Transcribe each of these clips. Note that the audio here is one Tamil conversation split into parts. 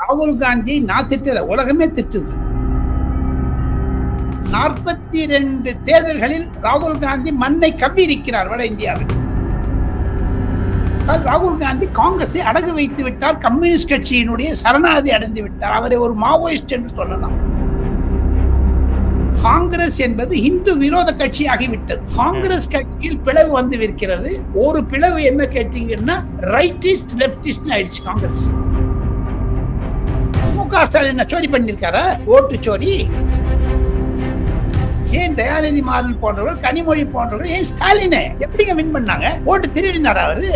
ராகுல் காந்தி நான் திட்டல உலகமே திட்டுது. நாற்பத்தி ரெண்டு தேர்தல்களில் ராகுல் காந்தி மண்ணை கம்பி இருக்கிறார் வட இந்தியாவில். ராகுல் காந்தி காங்கிரஸை அடகு வைத்து விட்டார் கம்யூனிஸ்ட் கட்சியினுடைய சரணாதி அடைந்து விட்டார். அவரை ஒரு மாவோயிஸ்ட் என்று சொல்லலாம். காங்கிரஸ் என்பது இந்து விரோத கட்சி ஆகிவிட்டது காங்கிரஸ் கட்சியில் பிளவு வந்து இருக்கிறது ஒரு பிளவு என்ன கேட்டீங்கன்னா ரைட்டிஸ்ட் லெப்டிஸ்ட் ஆயிடுச்சு காங்கிரஸ். க ஸ்டாலின் சோரி பண்ணிருக்காரா ஓட்டு சோரி ஏன் தயாநிதி மாறன் போன்றவர்கள் கனிமொழி போன்றவர்கள் ஏன் ஸ்டாலினே? எப்படிங்க வின் பண்ணாங்க? ஓட்டு திருடினாரா அவரு?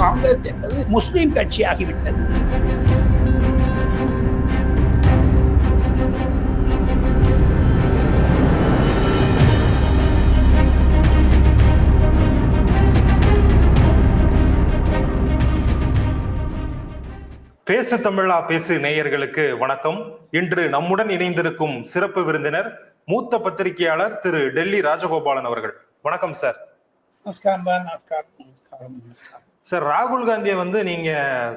காங்கிரஸ் என்பது முஸ்லீம் கட்சி ஆகிவிட்டது. பேசு தமிழா பேசு நேயர்களுக்கு வணக்கம். இன்று நம்முடன் இணைந்திருக்கும் சிறப்பு விருந்தினர் மூத்த பத்திரிகையாளர் திரு டெல்லி ராஜகோபாலன் அவர்கள். வணக்கம் சார். சார். ராகுல் காந்தியை வந்து நீங்க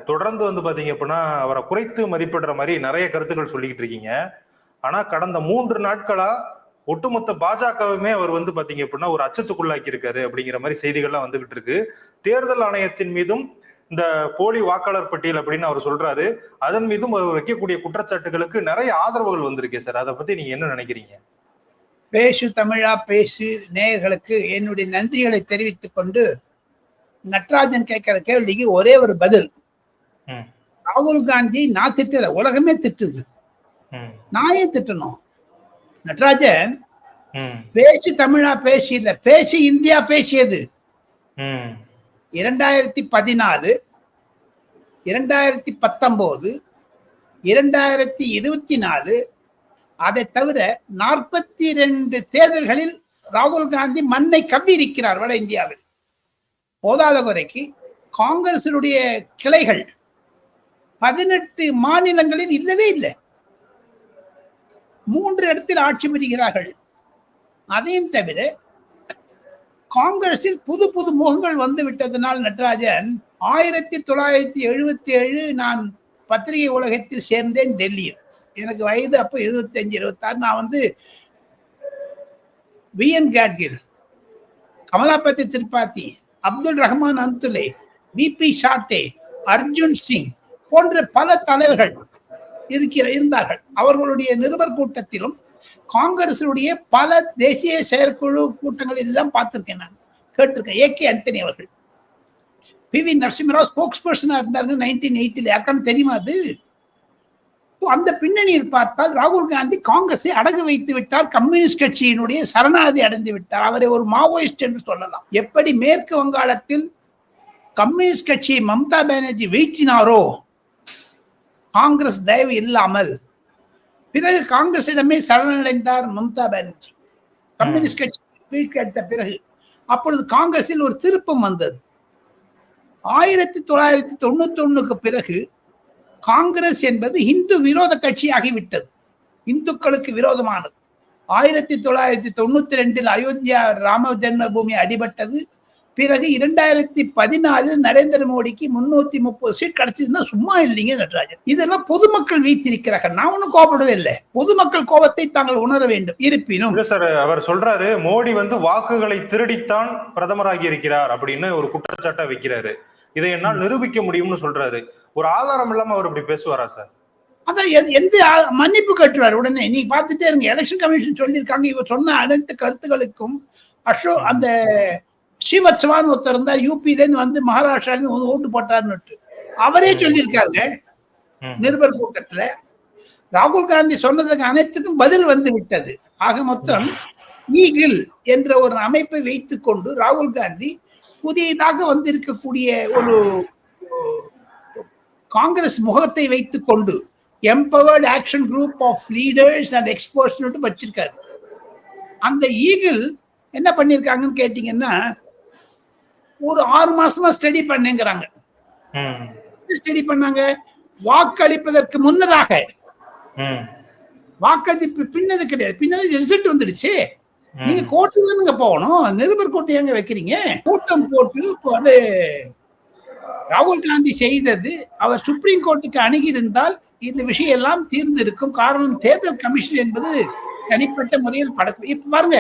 தொடர்ந்து வந்து பாத்தீங்க அப்படின்னா அவரை குறைத்து மதிப்பிடுற மாதிரி நிறைய கருத்துக்கள் சொல்லிக்கிட்டு இருக்கீங்க. ஆனா கடந்த மூன்று நாட்களா ஒட்டுமொத்த பாஜகவுமே அவர் வந்து பாத்தீங்க அப்படின்னா ஒரு அச்சத்துக்குள்ளாக்கி இருக்காரு அப்படிங்கிற மாதிரி செய்திகள்லாம் வந்துகிட்டு இருக்கு. தேர்தல் ஆணையத்தின் மீதும் இந்த போலி வாக்காளர் பட்டியல் அப்படின்னு அவர் சொல்றாரு. அதன் மீதும் அவர் வைக்கக்கூடிய குற்றச்சாட்டுகளுக்கு நிறைய ஆதரவுகள் வந்திருக்கே சார். அதை பத்தி நீங்க என்ன நினைக்கிறீங்க? பேசு தமிழா பேசு நேயர்களுக்கு என்னுடைய நன்றிகளை தெரிவித்துக் கொண்டு நட்ராஜன் கேட்கிற கேள்விக்கு ஒரே ஒரு பதில். ம், ராகுல் காந்தி நான் திட்டல உலகமே திட்டுது. ம், நான் ஏன் திட்டணும்? நட்ராஜன் ம், பேசு தமிழா பேசி இல்ல பேசி இந்தியா பேசியது ம், இரண்டாயிரத்தி பதினாலு இரண்டாயிரத்தி பத்தொம்போது இரண்டாயிரத்தி இருபத்தி நாலு அதை தவிர நாற்பத்தி ரெண்டு தேர்தல்களில் ராகுல் காந்தி மண்ணை கவ்வி இருக்கிறார் வட இந்தியாவில். போதாத குறைக்கு காங்கிரசினுடைய கிளைகள் பதினெட்டு மாநிலங்களில் இல்லவே இல்லை. மூன்று இடத்தில் ஆட்சி புரிகிறார்கள். அதையும் தவிர காங்கிரஸில் புது புது முகங்கள் வந்து விட்டதனால் நட்ராஜன் ஆயிரத்தி தொள்ளாயிரத்தி எழுபத்தி ஏழு நான் பத்திரிகை உலகத்தில் சேர்ந்தேன் டெல்லியில். எனக்கு வயது அப்போ இருபத்தி அஞ்சு இருபத்தாறு. நான் வந்து வி. என். கேட்கில் கமலாபதி திரிபாதி அப்துல் ரஹ்மான் அந்துலே பிபி ஷாட்டே அர்ஜுன் சிங் போன்ற பல தலைவர்கள் இருக்கிற இருந்தார்கள். அவர்களுடைய நிருபர் கூட்டத்திலும் காங்கிரசினுடைய பல தேசிய செயற்குழு கூட்டங்கள் எல்லாம் பார்த்துருக்கேன் நான். கேட்டிருக்கேன். ஏ கே அந்தனி அவர்கள். பி வி நரசிம்மராவ் ஸ்போக்ஸ் பர்சனாக இருந்தாங்க நைன்டீன் எயிட்டில யாருக்கான தெரியுமா அது? அந்த பின்னணியில் பார்த்தால் ராகுல் காந்தி காங்கிரஸை அடகு வைத்து விட்டார். கம்யூனிஸ்ட் கட்சியினுடைய சரணாதி அடைந்து விட்டார். அவரை ஒரு மாவோயிஸ்ட் என்று சொல்லலாம். எப்படி மேற்கு வங்காளத்தில் கம்யூனிஸ்ட் கட்சியை மம்தா பானர்ஜி வீழ்த்தினாரோ? காங்கிரஸ் தயவு இல்லாமல். பிறகு காங்கிரசிடமே சரணடைந்தார் மம்தா பானர்ஜி. கம்யூனிஸ்ட் கட்சி வீழ்த்தெடுத்த பிறகு அப்பொழுது காங்கிரஸில் ஒரு திருப்பம் வந்தது. ஆயிரத்தி தொள்ளாயிரத்தி தொண்ணூத்தி ஒண்ணுக்கு பிறகு காங்கிரஸ் என்பது இந்து விரோத கட்சி ஆகிவிட்டது. இந்துக்களுக்கு விரோதமானது. ஆயிரத்தி தொள்ளாயிரத்தி தொண்ணூத்தி ரெண்டில் அயோத்தியா ராம ஜென்மபூமி அடிபட்டது. பிறகு இரண்டாயிரத்தி பதினாலில் நரேந்திர மோடிக்கு முன்னூத்தி முப்பது சீட் கிடைச்சதுன்னா சும்மா இல்லைங்க நடராஜன். இதெல்லாம் பொதுமக்கள் வைத்திருக்கிறார்கள் நான் ஒன்றும் கோபப்படவே இல்லை. பொதுமக்கள் கோபத்தை தாங்கள் உணர வேண்டும். இருப்பினும் சார் அவர் சொல்றாரு மோடி வந்து வாக்குகளை திருடித்தான் பிரதமராகி இருக்கிறார் அப்படின்னு ஒரு குற்றச்சாட்டை வைக்கிறாரு. இதை என்னால் நிரூபிக்க முடியும்னு சொல்றாரு. ஒரு ஆதாரம் இல்லாம அவர் இப்படி பேசுவாரா சார் அதான் எந்த மன்னிப்பு கேட்டுவார் உடனே. நீ பார்த்துட்டே இருங்க. எலெக்ஷன் கமிஷன் சொல்லியிருக்காங்க. இவர் சொன்ன அனைத்து கருத்துக்களுக்கும் அசோ அந்த ஸ்ரீவத்சவான் ஒருத்தர் இருந்தா யூபில இருந்து வந்து மகாராஷ்டிரால இருந்து வந்து ஓட்டு போட்டாருன்னு அவரே சொல்லியிருக்காருங்க நிருபர் கூட்டத்துல. ராகுல் காந்தி சொன்னதுக்கு அனைத்துக்கும் பதில் வந்து விட்டது. ஆக மொத்தம் ஈகிள் என்ற ஒரு அமைப்பை வைத்துக் கொண்டு ராகுல் காந்தி புதியதாக வந்திருக்கக்கூடிய ஒரு காங்கிரஸ் முகத்தை வைத்துக் கொண்டு empowered action group of leaders and experts வச்சிருக்காரு. அந்த ஈகிள் என்ன பண்ணிருக்காங்கன்னு கேட்டீங்கன்னா ஒரு ஆறு மாசமா ஸ்டடி பண்ணுங்கிறாங்க. ஸ்டடி பண்ணாங்க? வாக்களிப்பதற்கு முன்னதாக. வாக்களிப்பு பின்னது கிடையாது. பின்னது ரிசல்ட் வந்துடுச்சு. நீங்க கோர்ட்டு தானுங்க போகணும். நிருபர் கோர்ட்டு எங்க வைக்கிறீங்க? கூட்டம் போட்டு அது ராகுல் காந்தி செய்தது. அவர் சுப்ரீம் கோர்ட்டுக்கு அணுகியிருந்தால் இந்த விஷயம் எல்லாம் தீர்ந்திருக்கும். காரணம் தேர்தல் கமிஷன் என்பது தனிப்பட்ட முறையில் படக்கும் இப்ப பாருங்க.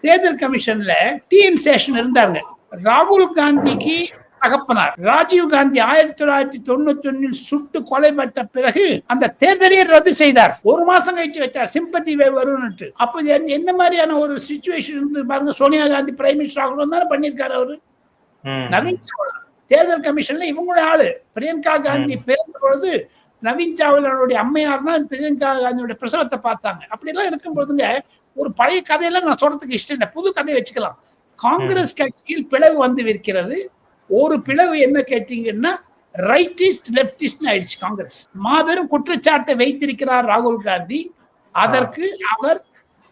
தேர்தல் கமிஷன்ல டிஎன் சேஷன் இருந்தாருங்க. ராகுல் காந்திக்கு தகப்பனார். ராஜீவ் காந்தி ஆயிரத்தி தொள்ளாயிரத்தி தொண்ணூத்தி ஒன்னில் சுட்டு கொலைப்பட்ட பிறகு அந்த தேர்தலையே ரத்து செய்தார். ஒரு மாசம் கழிச்சு வச்சார் சிம்பத்தி வரும்னுட்டு. அப்ப என்ன- மாதிரியான ஒரு சுச்சுவேஷன் இருந்து பாருங்க சோனியா காந்தி பிரைம் மினிஸ்டர் ஆகணும் தானே பண்ணிருக்காரு அவரு. நவீன் சாவ்லா தேர்தல் கமிஷன்ல இவங்களுடைய ஆளு. பிரியங்கா காந்தி பிறந்த பொழுது நவீன் சாவ்லாவுடைய அம்மையார் தான் பிரியங்கா காந்தியோட பிரசவத்தை பார்த்தாங்க. அப்படி எல்லாம் இருக்கும் பொழுதுங்க ஒரு பழைய கதையெல்லாம் நான் சொல்றதுக்கு இஷ்டம் இல்லை. புது கதையை வச்சுக்கலாம். காங்கிரஸ் கட்சியில் பிளவு வந்து இருக்கிறது ஒரு பிளவு என்ன கேட்டீங்கன்னா ரைட்டிஸ்ட் லெப்டிஸ்ட் ஆயிடுச்சு காங்கிரஸ். மாபெரும் குற்றச்சாட்டை வைத்திருக்கிறார் ராகுல் காந்தி. அதற்கு அவர்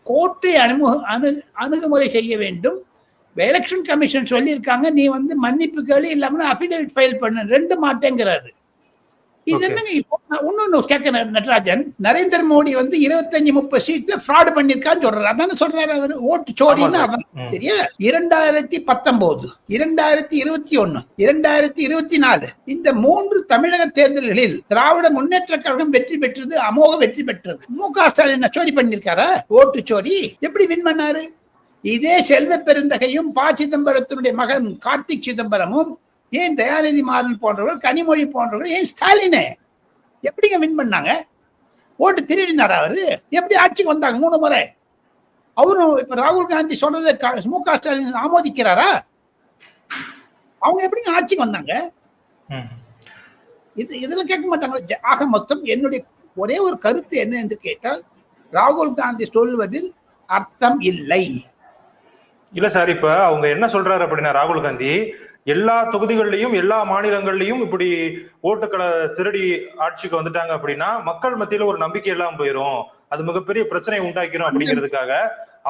கோர்ட்டை அணுகு அணு அணுகுமுறை செய்ய வேண்டும். எலெக்ஷன் கமிஷன் சொல்லியிருக்காங்க நீ வந்து மன்னிப்பு கேள்வி இல்லாம அஃபிடேவிட் ஃபைல் பண்ணு ரெண்டு மாட்டேங்கிறாரு. இது. என்னங்க இன்னொன்னு கேட்கிறேன் நடராஜன். நரேந்திர மோடி வந்து இருபத்தஞ்சு முப்பது சீட்ல ஃப்ராட் பண்ணிருக்கான்னு சொல்றாரு. அதானே சொல்றாரு அவர்? ஓட்டு ம். தெரியா இரண்டாயிரத்தி பத்தொன்பது இரண்டாயிரத்தி இருபத்தி ஒண்ணு இரண்டாயிரத்தி இருபத்தி நாலு இந்த மூன்று தமிழக தேர்தல்களில் திராவிட முன்னேற்ற கழகம் வெற்றி பெற்றது அமோக வெற்றி பெற்றது. மு க ஸ்டாலின் சோரி பண்ணிருக்காரா ஓட்டு சோரி எப்படி வின் பண்ணாரு? இதே செல்வ பெருந்தகையும் ப சிதம்பரத்தினுடைய மகன் கார்த்திக் சிதம்பரமும் ஏன் தயாநிதி மாறன் போன்றவர்கள் கனிமொழி போன்றவர்கள் ஏன் ஸ்டாலினே? எப்படிங்க வின் பண்ணாங்க? ஓட்டு திருடினாரா அவரு? எப்படி ஆட்சிக்கு வந்தாங்க மூணு முறை? அவரும் இப்ப ராகுல் காந்தி சொல்றதை மு க ஸ்டாலின் ஆமோதிக்கிறாரா? அவங்க எப்படிங்க ஆட்சிக்கு வந்தாங்க. இது இதெல்லாம் கேட்க மாட்டாங்க ஜ- ஆக மொத்தம் என்னுடைய ஒரே ஒரு கருத்து என்ன என்று கேட்டால் ராகுல் காந்தி சொல்வதில் அர்த்தம் இல்லை. இல்ல சார் இப்ப அவங்க என்ன சொல்றாரு அப்படின்னா ராகுல் காந்தி எல்லா தொகுதிகள்லயும் எல்லா மாநிலங்கள்லயும் இப்படி ஓட்டுக்களை திருடி ஆட்சிக்கு வந்துட்டாங்க அப்படின்னா மக்கள் மத்தியில ஒரு நம்பிக்கை எல்லாம் போயிரும். அது மிகப்பெரிய பிரச்சனையை உண்டாக்கிரும் அப்படிங்கிறதுக்காக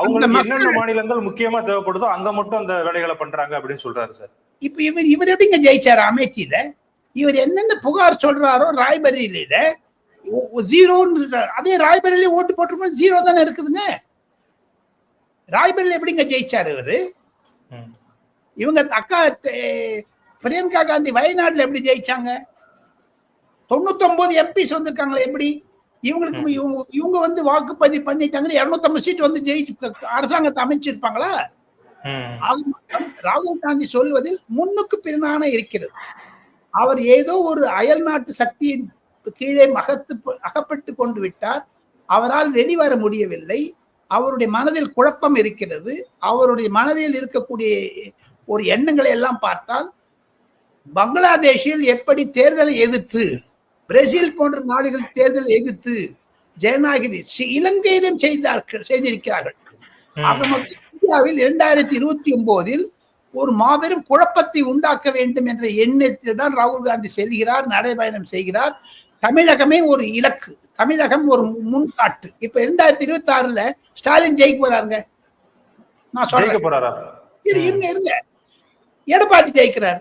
அவங்களுக்கு என்னென்ன மாநிலங்கள் முக்கியமா தேவைப்படுதோ அங்க மட்டும் அந்த வேலைகளை பண்றாங்க அப்படின்னு சொல்றாரு சார். இப்ப இவர் இவர் எப்படிங்க ஜெயிச்சாரு அமேத்தியில இவர் என்னென்ன புகார் சொல்றாரோ ராய்பரேலியில ஜீரோன்னு அதே ராய்பரேலி ஓட்டு போட்டிருக்கோம் ஜீரோ தானே இருக்குதுங்க? ராய்பரேலி எப்படிங்க ஜெயிச்சாரு இவரு. இவங்க அக்கா பிரியங்கா காந்தி வயநாட்டுல எப்படி ஜெயிச்சாங்க? தொண்ணூத்தொன்பது எம்பிஸ் வந்திருக்காங்களே எப்படி? இவங்களுக்கு இவங்க இவங்க வந்து வாக்குப்பதிவு பண்ணிட்டாங்க இருநூத்தம்பது சீட் வந்து ஜெயிச்சு அரசாங்கத்தை அமைச்சிருப்பாங்களா? ராகுல் காந்தி சொல்வதில் முன்னுக்கு பின்னான இருக்கிறது. அவர் ஏதோ ஒரு அயல் நாட்டு சக்தியின் கீழே மகத்து அகப்பட்டு கொண்டு விட்டார். அவரால் வெளிவர முடியவில்லை. அவருடைய மனதில் குழப்பம் இருக்கிறது. அவருடைய மனதில் இருக்கக்கூடிய ஒரு எண்ணங்களை எல்லாம் பார்த்தால் பங்களாதேஷில் எப்படி தேர்தலை எதிர்த்து பிரேசில் போன்ற நாடுகள் தேர்தலை எதிர்த்து ஜனநாயகி இலங்கையிலும் செய்தார்கள் செய்திருக்கிறார்கள். ஆக மொத்தம் இந்தியாவில் இரண்டாயிரத்தி இருபத்தி ஒன்பதில் ஒரு மாபெரும் குழப்பத்தை உண்டாக்க வேண்டும் என்ற எண்ணத்தில் தான் ராகுல் காந்தி செல்கிறார் நடைபயணம் செய்கிறார். தமிழகமே ஒரு இலக்கு தமிழகம் ஒரு முன்காட்டு. இப்ப இரண்டாயிரத்தி இருபத்தி ஆறுல ஸ்டாலின் ஜெயிக்க போறாருங்க. நான் சொல்றேன். இருங்க இருங்க. எடப்பாடி ஜெயிக்கிறாரு.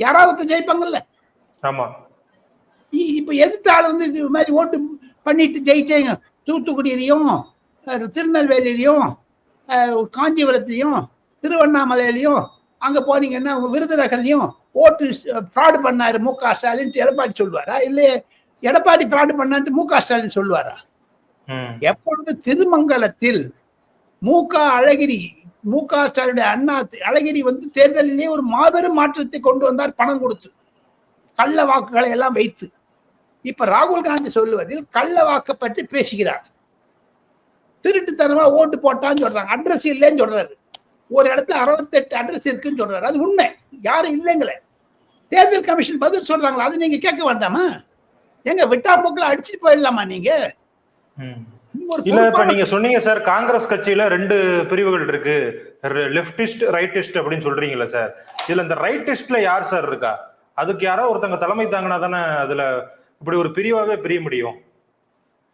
யாராவது ஜெயிப்பாங்கல்ல? ஆமா. இ- இப்ப எதிர்த்த ஆள் வந்து இது மாதிரி ஓட்டு பண்ணிட்டு ஜெயிச்சேங்க. தூத்துக்குடியிலையும் திருநெல்வேலியிலையும் காஞ்சிபுரத்துலையும் திருவண்ணாமலையிலையும் அங்க போனீங்கன்னா விருதுநகர்லையும் ஓட்டு ஃப்ராடு பண்ணாரு மு க ஸ்டாலின் எடப்பாடி சொல்லுவாரா? இல்லையே எடப்பாடி ஃப்ராடு பண்ணான்ட்டு மு க ஸ்டாலின் சொல்லுவாரா. எப்பொழுது திருமங்கலத்தில் மு க அழகிரி மு க ஸ்டாலினுடைய அண்ணா அழகிரி வந்து தேர்தலிலே ஒரு மாபெரும் மாற்றத்தை கொண்டு வந்தார் பணம் கொடுத்து. கள்ள வாக்குகளை எல்லாம் வைத்து. இப்ப ராகுல் காந்தி சொல்லுவதில் கள்ள வாக்கை பற்றி பேசுகிறார். திருட்டுத்தனமா ஓட்டு போட்டான்னு சொல்றாங்க. அட்ரஸ் இல்லைன்னு சொல்றாரு. ஒரு இடத்துல அறுபத்தெட்டு அட்ரஸ் இருக்குன்னு சொல்றாரு. அது உண்மை. யாரும் இல்லைங்களே. தேர்தல் கமிஷன் பதில் சொல்றாங்களா. அது நீங்க கேட்க வேண்டாமா? எங்க விட்டா போக்கில் அடிச்சுட்டு போயிடலாமா நீங்க? ம். இல்ல இப்ப நீங்க சொன்னீங்க சார் காங்கிரஸ் கட்சியில ரெண்டு பிரிவுகள் இருக்கு. லெப்டிஸ்ட் ரைட்டிஸ்ட் அப்படின்னு சொல்றீங்கல்ல சார். இதுல இந்த ரைட்டிஸ்ட்ல யார் சார் இருக்கா? அதுக்கு யாரோ ஒருத்தங்க தலைமை தாங்கினா தானே அதுல இப்படி ஒரு பிரிவாவே பிரிய முடியும்?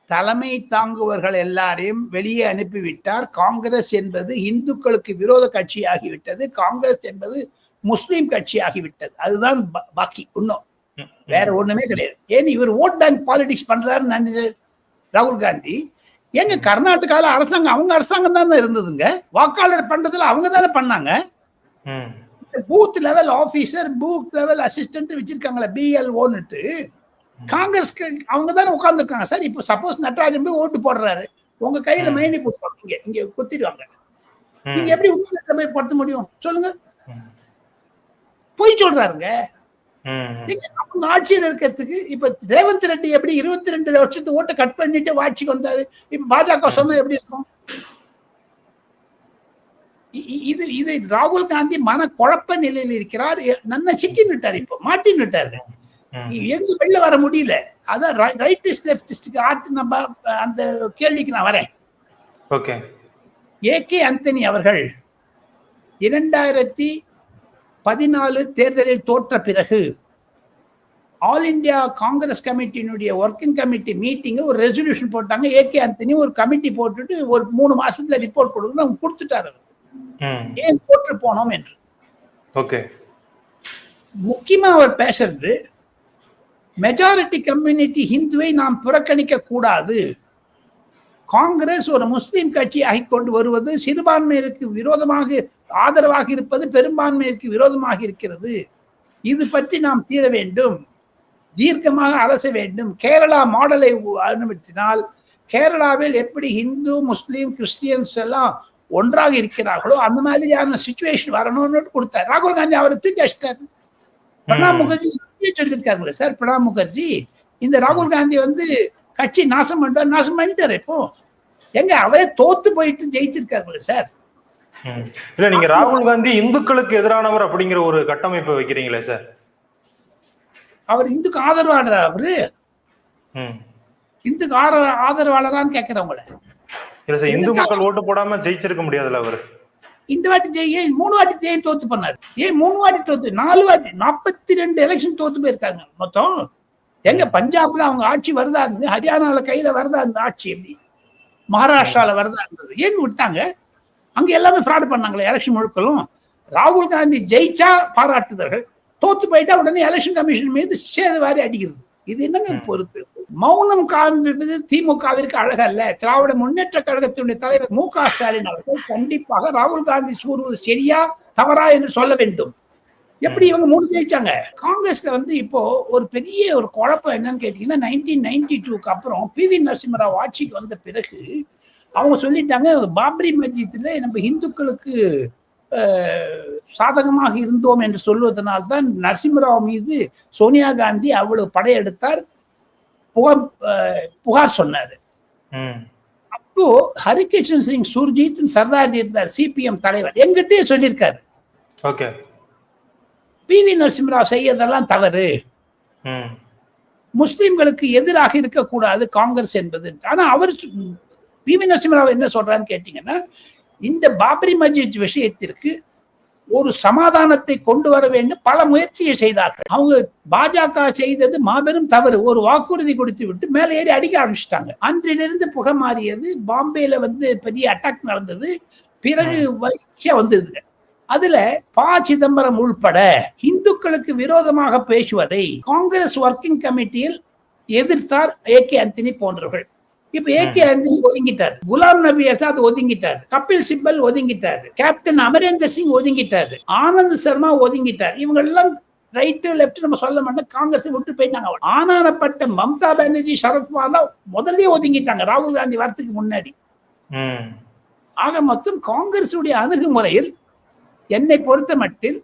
தலைமை தாங்குவர்கள் எல்லாரையும் வெளியே அனுப்பிவிட்டார். காங்கிரஸ் என்பது இந்துக்களுக்கு விரோத கட்சியாகிவிட்டது. காங்கிரஸ் என்பது முஸ்லிம் கட்சியாகிவிட்டது. அதுதான் பா- பாக்கி இன்னும். வேற ஒண்ணுமே கிடையாது. ஏன் இவர் ஓட் பேங்க் பாலிடிக்ஸ் பண்றாருன்னு ராகுல் காந்தி? எங்க கர்நாடகால அரசாங்கம் அவங்க அரசாங்கம் தானே இருந்ததுங்க? வாக்காளர் பண்றதுல அவங்க தானே பண்ணாங்க? Booth level officer booth level assistant வச்சிருக்காங்களே பிஎல்ஓன்னுட்டு காங்கிரஸ்க்கு அவங்க தானே உட்கார்ந்துருக்காங்க. சார் இப்போ சப்போஸ் நடராஜன் போய் ஓட்டு போடுறாரு. உங்க கையில. மைனி போட்டுருவாங்க இங்க இங்க குத்திடுவாங்க. நீங்க எப்படி உண்மையில போய் படுத்த முடியும்? சொல்லுங்க. பொய் சொல்றாருங்க. அவங்க ஆட்சியில் இருக்கிறதுக்கு இப்ப ரேவந்த் ரெட்டி எப்படி இருபத்தி ரெண்டு லட்சத்து ஓட்டை கட் பண்ணிட்டு ஆட்சிக்கு வந்தாரு? இப்ப பாஜக சொன்னா எப்படி இருக்கும்? இது இது ராகுல் காந்தி மன குழப்ப நிலையில் இருக்கிறார். நன்ன சிக்கின்னுட்டார் இப்போ மாட்டின்னுட்டாரு ம். எங்க வெளில வர முடியல. அதான் ரைட்டிஸ்ட் லெப்டிஸ்டுக்கு ஆத்து நம்ம அந்த கேள்விக்கு நான் வரேன். ஓகே. ஏ கே அந்தனி அவர்கள் இரண்டாயிரத்தி பதினாலு தேர்தலில் தோற்ற பிறகு ஆல் இந்தியா காங்கிரஸ் கமிட்டியினுடைய ஒர்க்கிங் கமிட்டி மீட்டிங் ஒரு ரெசல்யூஷன் போட்டாங்க. ஏ கே அந்தனி ஒரு கமிட்டி போட்டுட்டு ஒரு மூணு மாசத்துல ரிப்போர்ட் கொடுக்கணும் அவங்க கொடுத்துட்டாரு. ஏன் தோற்று போனோம் என்று? ஓகே. முக்கியமா அவர் பேசுறது மெஜாரிட்டி கம்யூனிட்டி ஹிந்துவை நாம் புறக்கணிக்க கூடாது. காங்கிரஸ் ஒரு முஸ்லிம் கட்சியாகி கொண்டு வருவது சிறுபான்மையினருக்கு விரோதமாக ஆதரவாக இருப்பது பெரும்பான்மையிற்கு விரோதமாக இருக்கிறது. இது பற்றி நாம் தீர வேண்டும். தீர்க்கமாக அரச வேண்டும். கேரளா மாடலை அனுமதித்தினால் கேரளாவில் எப்படி இந்து முஸ்லீம் கிறிஸ்டியன்ஸ் எல்லாம் ஒன்றாக இருக்கிறார்களோ அந்த மாதிரியான சுச்சுவேஷன் வரணும்னு கொடுத்தார். ராகுல் காந்தி அவரை தூக்கி வச்சிட்டாரு பிரணாப். முகர்ஜி இப்படியே சொல்லியிருக்காங்களே சார் பிரணாப் முகர்ஜி? இந்த ராகுல் காந்தி வந்து கட்சி நாசம் பண்ணிட்டார் நாசம் பண்ணிட்டாரு இப்போ. எங்க அவரே தோத்து போயிட்டு ஜெயிச்சிருக்காங்களே சார். இல்ல நீங்க ராகுல் காந்தி இந்துக்களுக்கு எதிரானவர் அப்படிங்கிற ஒரு கட்டமைப்பை வைக்கிறீங்களே சார்? அவர் இந்துக்கு ஆதரவாளர் அவரு. இந்துக்கு ஆதரவாளரான்னு கேட்கிறவங்கள இல்ல சார் இந்து மக்கள் ஓட்டு போடாம ஜெயிச்சிருக்க முடியாதுல்ல அவரு. இந்த வாட்டி ஜெய் ஏன் மூணு வாட்டி ஜெயின் தோத்து பண்ணாரு ஏன் மூணு வாட்டி தோத்து நாலு வாட்டி நாற்பத்தி ரெண்டு எலெக்ஷன் தோத்து போயிருக்காங்க மொத்தம். எங்க பஞ்சாப்ல அவங்க ஆட்சி வருதா இருந்தது ஹரியானால கையில வருதா இருந்த ஆட்சி எப்படி? மகாராஷ்டிரால வருதா இருந்தது ஏங்க விட்டாங்க? அங்க எல்லாமே ஃப்ராட் பண்ணாங்களே எலெக்ஷன் முழுக்களும். ராகுல் காந்தி ஜெயிச்சா பாராட்டுதல்கள். தோத்து போயிட்டா உடனே எலெக்ஷன் கமிஷன் மீது சேது வாரி அடிக்கிறது. இது என்னங்க. பொறுத்து? மௌனம் காண்பிப்பது திமுகவிற்கு அழகல்ல. திராவிட முன்னேற்ற கழகத்தினுடைய தலைவர் மு க ஸ்டாலின் அவர்கள் கண்டிப்பாக ராகுல் காந்தி கூறுவது சரியா தவறா என்று சொல்ல வேண்டும். எப்படி இவங்க மூணு ஜெயிச்சாங்க? காங்கிரஸ்ல வந்து இப்போ ஒரு பெரிய ஒரு குழப்பம் என்னன்னு கேட்டீங்கன்னா நைன்டீன் நைன்டி டூக்கு அப்புறம் பி வி நரசிம்மராவ் ஆட்சிக்கு வந்த பிறகு அவங்க சொல்லிட்டாங்க பாப்ரி மஸ்ஜித்ல நம்ம இந்துக்களுக்கு அஹ், சாதகமாக இருந்தோம் என்று சொல்வதனால்தான் நரசிம்மராவ் மீது சோனியா காந்தி அவ்வளவு படையெடுத்தார் புகார் புகார் சொன்னார். அப்போ ஹரிகிருஷ்ணன் சிங் சுர்ஜித் சர்தார்ஜி இருந்தார் சிபிஎம் தலைவர். எங்கிட்டே சொல்லியிருக்காரு. ஓகே. பி வி நரசிம்மராவ் செய்யறதெல்லாம் தவறு. முஸ்லிம்களுக்கு எதிராக இருக்கக்கூடாது காங்கிரஸ் என்பது. ஆனா அவர் பி வி நரசிம்மராவ் என்ன சொல்றான்னு கேட்டீங்கன்னா இந்த பாபரி மஸ்ஜித் விஷயத்திற்கு ஒரு சமாதானத்தை கொண்டு வர வேண்டும். பல முயற்சியை செய்தார்கள். அவங்க பாஜக செய்தது மாபெரும் தவறு. ஒரு வாக்குறுதி கொடுத்து விட்டு மேலே ஏறி அடிக்க ஆரம்பிச்சிட்டாங்க. அன்றிலிருந்து புகை மாறியது. பாம்பேல வந்து பெரிய அட்டாக் நடந்தது. பிறகு வரிசையா வந்தது. அதுல ப. சிதம்பரம் உள்பட இந்துக்களுக்கு விரோதமாக பேசுவதை காங்கிரஸ் ஒர்க்கிங் கமிட்டியில் எதிர்த்தார் ஏ. கே. அந்தனி போன்றவர்கள். இப்ப ஏ கே அந்தனி ஒதுங்கிட்டார். குலாம் நபி ஆசாத் ஒதுங்கிட்டார். கபில் சிப்பல் ஒதுங்கிட்டார். கேப்டன் அமரேந்தர் சிங் ஒதுங்கிட்டார். ஆனந்த் சர்மா ஒதுங்கிட்டார். இவங்க எல்லாம் ரைட்டு லெப்ட் நம்ம சொல்ல மாட்டோம். காங்கிரஸ் விட்டு போயிட்டாங்க ஆனானப்பட்ட மம்தா பானர்ஜி சரத்குமார் முதல்லயே ஒதுங்கிட்டாங்க. ராகுல் காந்தி வரத்துக்கு முன்னாடி. ஆக மொத்தம் காங்கிரசுடைய அணுகுமுறையில் என்னை பொறுத்த மட்டில்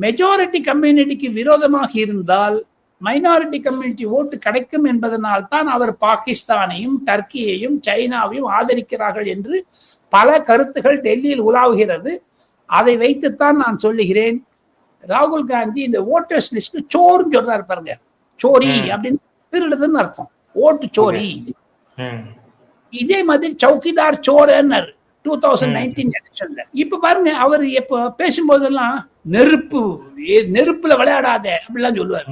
மெஜாரிட்டி கம்யூனிட்டிக்கு விரோதமாக இருந்தால் மைனாரிட்டி கம்யூனிட்டி ஓட்டு கிடைக்கும் என்பதனால் தான் அவர் பாகிஸ்தானையும் டர்க்கியையும் சைனாவையும் ஆதரிக்கிறார்கள் என்று பல கருத்துகள் டெல்லியில் உலாவுகிறது. அதை வைத்துத்தான் நான் சொல்லுகிறேன். ராகுல் காந்தி இந்த ஓட்டர்ஸ் லிஸ்ட் சோறுன்னு சொல்றாரு பாருங்க. சோரி. அப்படின்னு திருடுதுன்னு அர்த்தம். ஓட்டு சோரி. இதே மாதிரி சௌக்கிதார் சோரன்னர் டூ தௌசண்ட் நைன்டீன் எலெக்ஷன்ல இப்ப பாருங்க அவர் இப்ப பேசும்போதெல்லாம் நெருப்பு நெருப்புல விளையாடாத அப்படிலாம் சொல்லுவார்.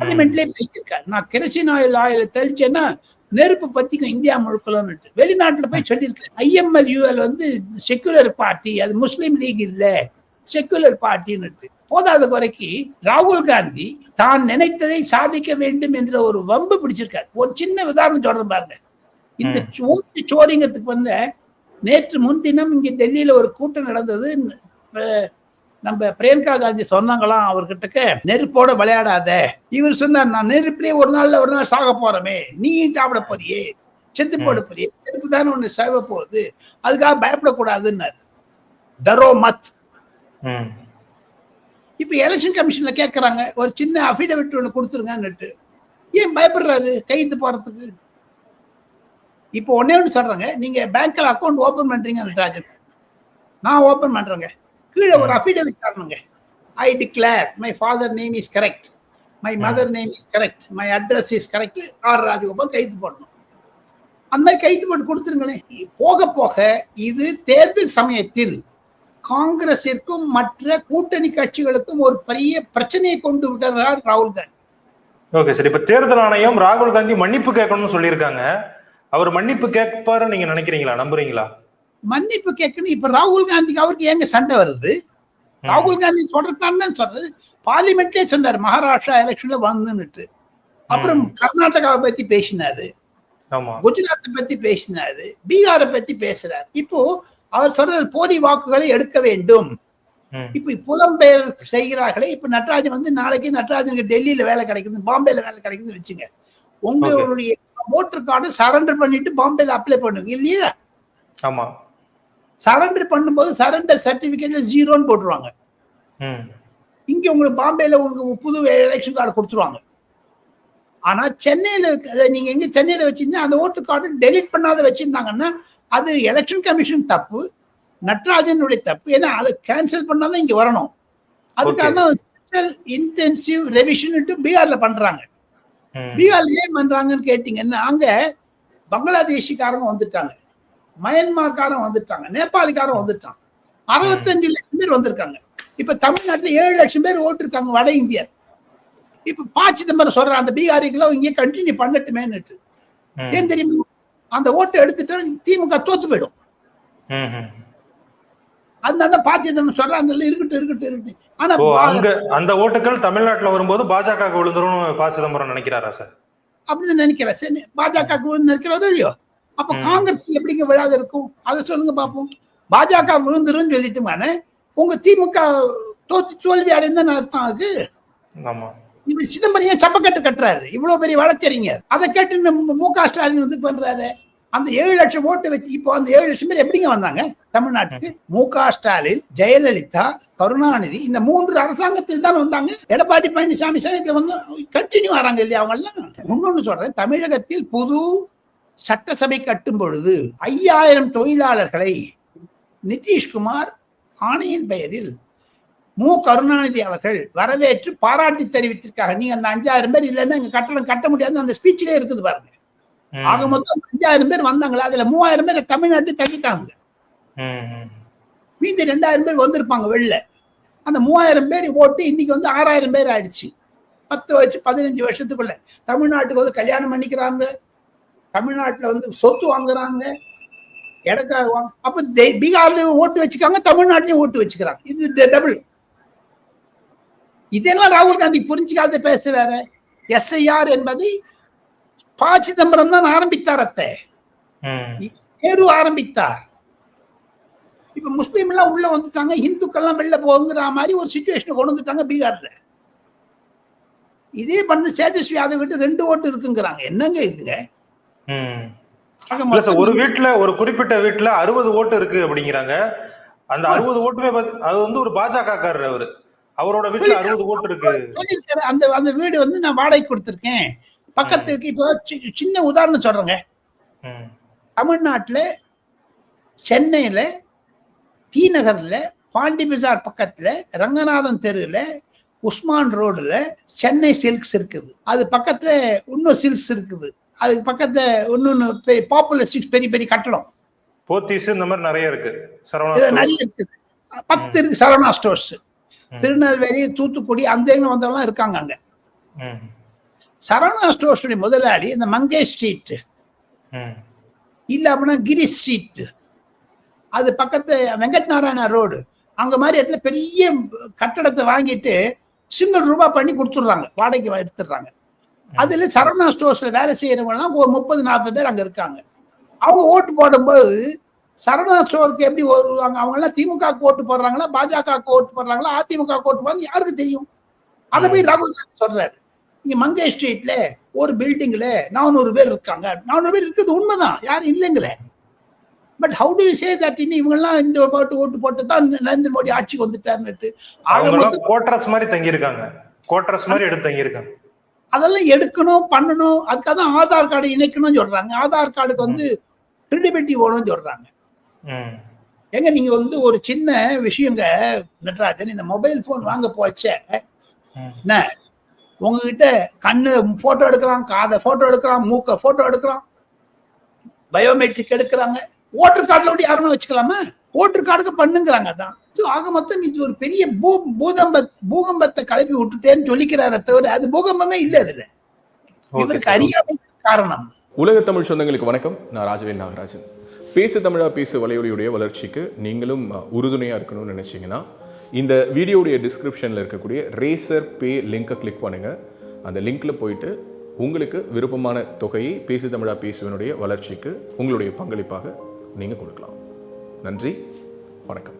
பார்லிமெண்ட்லயே பேசியிருக்காரு. நான் கெரசின் ஆயில் ஆயில் தெளிச்சேன்னா நெருப்பு பத்திக்கும் இந்தியா முழுக்கலன்னு வெளிநாட்டுல போய் சொல்லியிருக்கேன். ஐஎம்எல் யூஎல் வந்து செக்குலர் பார்ட்டி அது முஸ்லீம் லீக் இல்ல. செக்குலர் பார்ட்டின்னு போதாத குறைக்கு ராகுல் காந்தி தான் நினைத்ததை சாதிக்க வேண்டும் என்ற ஒரு வம்பு பிடிச்சிருக்காரு. ஒரு சின்ன உதாரணம் சொல்றேன் பாருங்க. இந்த. ஓட்டு சோரிங்கிறதுக்கு வந்து நேற்று முன்தினம் இங்க டெல்லியில ஒரு கூட்டம் நடந்தது. நம்ம பிரியங்கா காந்தி சொன்னாங்களாம் அவர்கிட்ட நெருப்போட விளையாடாத. இவர் சொன்னார் நான் நெருப்பிலே ஒரு நாள்ல ஒரு நாள் சாக போறமே. நீயும் சாப்பிட போறியே. செத்து போட போறியே. நெருப்பு தானே ஒண்ணு சேவ போகுது. அதுக்காக பயப்படக்கூடாதுன்னாரு. தரோ மத். இப்ப எலெக்ஷன் கமிஷன்ல கேக்குறாங்க ஒரு சின்ன அபிடவிட் ஒண்ணு கொடுத்துருங்கன்னுட்டு. ஏன் பயப்படுறாரு? கைது போறதுக்கு. இப்போ ஒன்னே ஒன்று சொல்றாங்க. நீங்க பேங்க்ல அக்கௌண்ட் ஓபன் பண்றீங்க நடராஜன் நான் ஓபன் பண்றேங்க. கீழே ஒரு affidavit தரணுங்க I declare my father name is correct my mother name is correct my address is correct R Rajagopal கைது போடணும் அந்த மாதிரி கைது போட்டு கொடுத்துருங்களேன். போக போக இது தேர்தல் சமயத்தில் காங்கிரசிற்கும் மற்ற கூட்டணி கட்சிகளுக்கும் ஒரு பெரிய பிரச்சனையை கொண்டு விட்டார் ராகுல் காந்தி. Okay sir. இப்ப தேர்தல் ஆணையம் ராகுல் காந்தி மன்னிப்பு கேட்கணும்னு சொல்லியிருக்காங்க. அவர் மன்னிப்பு கேட்பாரு நீங்க நினைக்கிறீங்களா? நம்புறீங்களா? மன்னிப்பு கேட்கணும். இப்ப ராகுல் காந்திக்கு அவருக்கு ஏங்க சண்டை வருது? ராகுல் காந்தி சொல்றதான் தான் சொல்றது. பார்லிமெண்ட்லயே சொன்னார் மகாராஷ்டிரா எலெக்ஷன்ல வந்துன்னுட்டு அப்புறம் கர்நாடகாவை பத்தி பேசினாரு. குஜராத்தை பத்தி பேசினாரு. பீகாரை பத்தி பேசுறாரு. இப்போ அவர் சொல்ற போலி வாக்குகளை எடுக்க வேண்டும். இப்ப புலம்பெயர் செய்கிறார்களே. இப்ப நடராஜன் வந்து நாளைக்கு நடராஜனுக்கு டெல்லியில வேலை கிடைக்குது பாம்பேல வேலை கிடைக்குதுன்னு வச்சுங்க. உங்களுடைய ஓட்டர் கார்டு சரண்டர் பண்ணிட்டு பாம்பேல அப்ளை பண்ணுங்க இல்லையா? ஆமா. சரண்டர் பண்ணும்போது சரண்டர் சர்டிபிகேட்ல ஜீரோன்னு போட்டுருவாங்க. இங்க உங்களுக்கு பாம்பேல உங்களுக்கு புது எலெக்ஷன் கார்டு கொடுத்துருவாங்க. ஆனா சென்னையில இருக்க- நீங்க எங்க சென்னையில வச்சிருந்தா அந்த ஓட்டு கார்டு டெலிட் பண்ணாத வச்சிருந்தாங்கன்னா அது எலெக்ஷன் கமிஷன் தப்பு நட்ராஜனுடைய தப்பு. ஏன்னா அதை கேன்சல் பண்ணாதான் இங்க வரணும். அதுக்காக தான் இன்டென்சிவ் ரெவிஷன் பீகார்ல பண்றாங்க. பீகார்ல ஏன் பண்றாங்கன்னு கேட்டீங்கன்னா அங்க பங்களாதேஷிக்காரங்க வந்துட்டாங்க. மயன்மார்காரன் வந்துட்டாங்க நேபாளிக்காரன் வந்துட்டாங்க. அறுபத்தஞ்சு லட்சம் பேர் வந்திருக்காங்க. இப்ப தமிழ்நாட்டுல ஏழு லட்சம் பேர் ஓட்டு இருக்காங்க வட இந்தியர். இப்ப ப சிதம்பரம் சொல்ற அந்த பீகாரிகளும் இங்கே கண்டினியூ பண்ணட்டுமேன்னுட்டு. ம். ஏன் தெரியுமா? அந்த ஓட்டை எடுத்துட்டா திமுக தோத்து போயிடும். தான் ப சிதம்பரம் சொல்ற அந்த இருக்கட்டும் இருக்கட்டும் இருக்கட்டும். ஆனா அங்க அந்த ஓட்டுகள் தமிழ்நாட்டுல வரும்போது பாஜக விழுந்துரும் ப சிதம்பரம் நினைக்கிறாரா சார்? அப்படின்னு நினைக்கிறேன் சரி பாஜக நினைக்கிறாரோ இல்லையோ? அப்ப. காங்கிரஸ் எப்படிங்க விழாது இருக்கும்? அதை சொல்லுங்க பாப்போம். பாஜக விழுந்துரும் சொல்லிட்டுமானே உங்க திமுக தோத்து தோல்வி அடைந்தன்னு அர்த்தம் ஆமா. இவர் சிதம்பரம் சப்பக்கட்டு கட்டுறாரு. இவ்வளவு பெரிய வழக்கறிஞர். அதை கேட்டு மு க ஸ்டாலின் வந்து பண்றாரு. அந்த ஏழு லட்சம் ஓட்டு வச்சு இப்போ அந்த ஏழு லட்சம் பேர் எப்படிங்க வந்தாங்க? தமிழ்நாட்டுக்கு மு க ஸ்டாலின் ஜெயலலிதா கருணாநிதி இந்த மூன்று அரசாங்கத்தில் தான் வந்தாங்க. எடப்பாடி பழனிசாமி சமயத்துல வந்து கண்டினியூ ஆறாங்க இல்லையா அவங்க எல்லாம் இன்னொன்னு சொல்றேன். தமிழகத்தில் புது சட்டசபை கட்டும் பொழுது ஐயாயிரம் தொழிலாளர்களை நிதிஷ்குமார் ஆணையின் பெயரில் மு. கருணாநிதி அவர்கள் வரவேற்று பாராட்டி தெரிவித்திருக்காங்க. நீங்க அந்த அஞ்சாயிரம் பேர் இல்லைன்னா இங்க கட்டணம் கட்ட முடியாது அந்த ஸ்பீச்சிலே இருக்குது பாருங்க. ஆக மொத்தம் அஞ்சாயிரம் பேர் வந்தாங்களா? அதுல மூவாயிரம் பேர் தமிழ்நாட்டு. ம். மீதி ரெண்டாயிரம் பேர் வந்திருப்பாங்க வெளில. அந்த மூவாயிரம் பேர் ஓட்டு இன்னைக்கு வந்து ஆறாயிரம் பேர் ஆயிடுச்சு. பத்து வச்சு பதினஞ்சு வருஷத்துக்குள்ள தமிழ்நாட்டுக்கு வந்து கல்யாணம் பண்ணிக்கிறாங்க. தமிழ்நாட்டுல வந்து சொத்து வாங்குறாங்க. இடக்காக வாங்க அப்ப பீகார்லயும் ஓட்டு வச்சுக்காங்க தமிழ்நாட்டிலையும் ஓட்டு வச்சுக்கிறாங்க. இது டபுள். இதெல்லாம் ராகுல் காந்தி புரிஞ்சுக்காத பேசுறாரு. எஸ்ஐஆர் என்பதை ப சிதம்பரம் தான் ஆரம்பித்தார் அத்தை. நேரு ஆரம்பித்தார். இப்ப முஸ்லீம் எல்லாம் உள்ள வந்துட்டாங்க இந்துக்கள்லாம் வெளில போங்கிற மாதிரி ஒரு சுச்சுவேஷன் கொண்டு வந்துட்டாங்க பீகார்ல. இதே பண்ணு சேஜஸ்வி யாதவ் விட்டு ரெண்டு ஓட்டு இருக்குங்கிறாங்க. என்னங்க இதுங்க? ஒரு வீட்ல ஒரு குறிப்பிட்ட வீட்ல அறுபது ஓட்டு இருக்கு அப்படிங்கிறாங்க. அந்த அறுபது ஓட்டுமே அது வந்து ஒரு பாஜக காரர் அவரு. அவரோட வீட்ல அறுபது ஓட்டு இருக்கு. அந்த அந்த வீடு வந்து நான் வாடகை கொடுத்துருக்கேன். பக்கத்துக்கு இப்போ சி- சின்ன உதாரணம் சொல்றேங்க. ம். தமிழ்நாட்டுல சென்னையில டி நகர்ல பாண்டி பஜார் பக்கத்துல ரங்கநாதன் தெருல உஸ்மான் ரோடுல சென்னை சில்க்ஸ் இருக்குது. அது பக்கத்துல இன்னும் சில்க்ஸ் இருக்குது. அதுக்கு பக்கத்துல இன்னொன்னு பாப்புலர் சில்க்ஸ் பெரிய பெரிய கட்டடம். போத்தீஸ் இந்த மாதிரி நிறைய இருக்கு. நிறைய இருக்குது. பத்து இருக்கு சரவணா ஸ்டோர்ஸ் திருநெல்வேலி தூத்துக்குடி அந்த வந்தவங்களாம் இருக்காங்க அங்க. சரவணா ஸ்டோர்ஸுடைய முதலாளி இந்த மங்கை ஸ்ட்ரீட். இல்ல அப்படின்னா கிரி ஸ்ட்ரீட் அது பக்கத்து வெங்கட் நாராயணா ரோடு அங்க மாதிரி இடத்துல பெரிய கட்டடத்தை வாங்கிட்டு சிங்கிள் ரூபா பண்ணி கொடுத்துடுறாங்க. வாடகைக்கு எடுத்துடுறாங்க. அதுல சரவணா ஸ்டோர்ஸ்ல வேலை செய்யறவங்க எல்லாம் ஒரு முப்பது நாற்பது பேர் அங்க இருக்காங்க. அவங்க ஓட்டு போடும்போது சரவணா ஸ்டோருக்கு எப்படி வருவாங்க? அவங்க எல்லாம் திமுக ஓட்டு போடுறாங்களா? பாஜக ஓட்டு போடுறாங்களா? அதிமுக ஓட்டு போடுறாங்க? யாருக்கு தெரியும்? அதை போய் ராகுல் காந்தி சொல்றாரு. இங்க மங்கை ஸ்ட்ரீட்ல ஒரு பில்டிங்ல நானூறு பேர் இருக்காங்க. நானூறு பேர் இருக்கிறது உண்மைதான். யாரும் இல்லைங்களே. But how to say that இன்னும் இவங்கெல்லாம் இந்த பாட்டு ஓட்டு போட்டு தான் நரேந்திர மோடி ஆட்சிக்கு மொத்தம் கோட்ரஸ் மாதிரி தங்கியிருக்காங்க. கோட்ரஸ் மாதிரி எடுத்து தங்கியிருக்காங்க. அதெல்லாம் எடுக்கணும் பண்ணணும். அதுக்காக தான் ஆதார் கார்டு இணைக்கணும்னு சொல்றாங்க. ஆதார் கார்டுக்கு வந்து கிரெடிபிலிட்டி வேணும்னு சொல்றாங்க. ஏங்க நீங்க வந்து ஒரு சின்ன விஷயங்க நட்ராஜன் இந்த மொபைல் போன் வாங்க போச்ச. என்ன? உங்ககிட்ட கண்ணு போட்டோ எடுக்கிறான் காதை போட்டோ எடுக்கிறான் மூக்க போட்டோ எடுக்கிறான் பயோமெட்ரிக் எடுக்கிறாங்க. ஓட்டர் கார்டுல விட்டு யாருன்னா வச்சுக்கலாமா? ஓட்டர் கார்டுக்கு பண்ணுங்கிறாங்க அதான். ஆக மொத்தம் இது ஒரு பெரிய பூ பூகம்ப பூகம்பத்தை கிளப்பி விட்டுட்டேன்னு சொல்லிக்கிறாரே தவிர அது பூகம்பமே இல்லை அதுல. இவருக்கு. அறியாமை காரணம். உலக தமிழ் சொந்தங்களுக்கு வணக்கம். நான் ராஜவேல் நாகராஜன். பேசு தமிழா பேசு வலையொலியுடைய வளர்ச்சிக்கு நீங்களும் உறுதுணையா இருக்கணும்னு நினைச்சீங்கன்னா இந்த வீடியோடைய டிஸ்கிரிப்ஷனில் இருக்கக்கூடிய ரேசர் பே லிங்கை கிளிக் பண்ணுங்க. அந்த லிங்க்ல போயிட்டு உங்களுக்கு விருப்பமான தொகையை பேசு தமிழா பேசுவனுடைய வளர்ச்சிக்கு உங்களுடைய பங்களிப்பாக நீங்க கொடுக்கலாம். நன்றி. வணக்கம்.